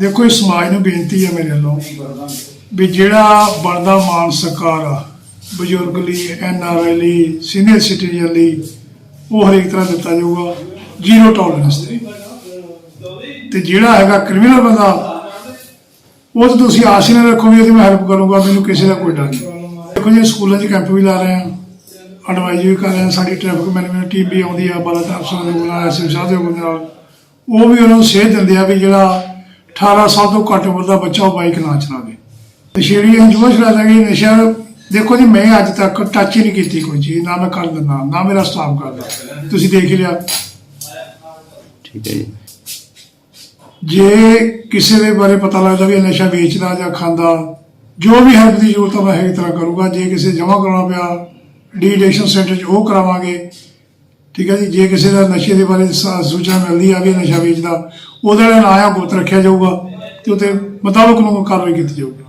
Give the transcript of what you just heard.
ਦੇਖੋ ਇਹ ਸਮਾਜ ਨੂੰ ਬੇਨਤੀ ਹੈ ਮੇਰੇ ਵੱਲੋਂ ਵੀ ਜਿਹੜਾ ਬਣਦਾ ਮਾਨ ਸਰਕਾਰ ਆ, ਬਜ਼ੁਰਗ ਲਈ, ਐਨ ਆਰ ਆਈ ਲਈ, ਸੀਨੀਅਰ ਸਿਟੀਜ਼ਨ ਲਈ, ਉਹ ਹਰੇਕ ਤਰ੍ਹਾਂ ਦਿੱਤਾ ਜਾਊਗਾ, ਜ਼ੀਰੋ ਟੋਲਰੈਂਸ ਤੇ। ਤੇ ਜਿਹੜਾ ਹੈਗਾ ਕ੍ਰਿਮੀਨਲ ਬੰਦਾ, ਉਹ ਤਾਂ ਤੁਸੀਂ ਆਸ ਹੀ ਨਾ ਰੱਖੋ ਵੀ ਉਹਦੀ ਮੈਂ ਹੈਲਪ ਕਰੂੰਗਾ, ਮੈਨੂੰ ਕਿਸੇ ਦਾ ਕੋਈ ਡਰ ਨਹੀਂ। ਦੇਖੋ ਜੀ, ਸਕੂਲਾਂ 'ਚ ਕੈਂਪ ਵੀ ਲਾ ਰਹੇ ਆ ਐਡਵਾਈਜ਼ ਵੀ ਕਰ ਰਹੇ ਆ ਸਾਡੀ ਟ੍ਰੈਫਿਕ ਮੈਨੇਜਮੈਂਟ ਟੀਮ ਵੀ ਆਉਂਦੀ ਆ, ਬਾਲਾ ਅਫਸਰਾਂ ਦੇ ਨਾਲ ਐਸਐਮ ਸਾਹਿਬ ਦੇ ਹੁਕਮ ਨਾਲ। ਉਹ ਵੀ ਉਹਨਾਂ ਨੂੰ ਸੇਧ ਦਿੰਦੇ ਆ ਵੀ ਜਿਹੜਾ 18 ਸਾਲ ਤੋਂ ਘੱਟ ਉਮਰ ਦਾ ਬੱਚਾ ਉਹ ਬਾਈਕ ਨਾ ਚਲਾਵੇ ਨਸ਼ੇੜੀ ਅੰਜੂਆ ਚਲਾ ਦਾਂਗੇ ਨਸ਼ਾ ਦੇਖੋ ਜੀ ਮੈਂ ਅੱਜ ਤੱਕ ਟੱਚ ਹੀ ਨਹੀਂ ਕੀਤੀ ਕੋਈ ਚੀਜ਼ ਨਾ ਮੈਂ ਕਰ ਦਿੰਦਾ ਨਾ ਮੇਰਾ ਸਟਾਫ ਕਰਦਾ ਤੁਸੀਂ ਦੇਖ ਹੀ ਲਿਆ। ਠੀਕ ਹੈ ਜੀ। ਜੇ ਕਿਸੇ ਦੇ ਬਾਰੇ ਪਤਾ ਲੱਗਦਾ ਵੀ ਨਸ਼ਾ ਵੇਚਦਾ ਜਾਂ ਖਾਂਦਾ ਜੋ ਵੀ ਹੈਲਪ ਦੀ ਜ਼ਰੂਰਤ ਆ ਮੈਂ ਇਹ ਤਰ੍ਹਾਂ ਕਰੂੰਗਾ। ਜੇ ਕਿਸੇ ਜਮ੍ਹਾਂ ਕਰਾਉਣਾ ਪਿਆ ਡੀ ਐਡਿਕਸ਼ਨ ਸੈਂਟਰ 'ਚ ਉਹ ਕਰਾਵਾਂਗੇ। ਠੀਕ ਹੈ ਜੀ, ਜੇ ਕਿਸੇ ਦਾ ਨਸ਼ੇ ਦੇ ਬਾਰੇ ਸੂਚਨਾ ਮਿਲਦੀ ਆ ਵੀ ਨਸ਼ਾ ਵੇਚਦਾ, ਉਹਦੇ ਨਾਲ ਆਇਆ ਗੁਪਤ ਰੱਖਿਆ ਜਾਊਗਾ ਤੇ ਉਹਦੇ ਮੁਤਾਬਕ ਨੂੰ ਕਾਰਵਾਈ ਕੀਤੀ ਜਾਊਗੀ।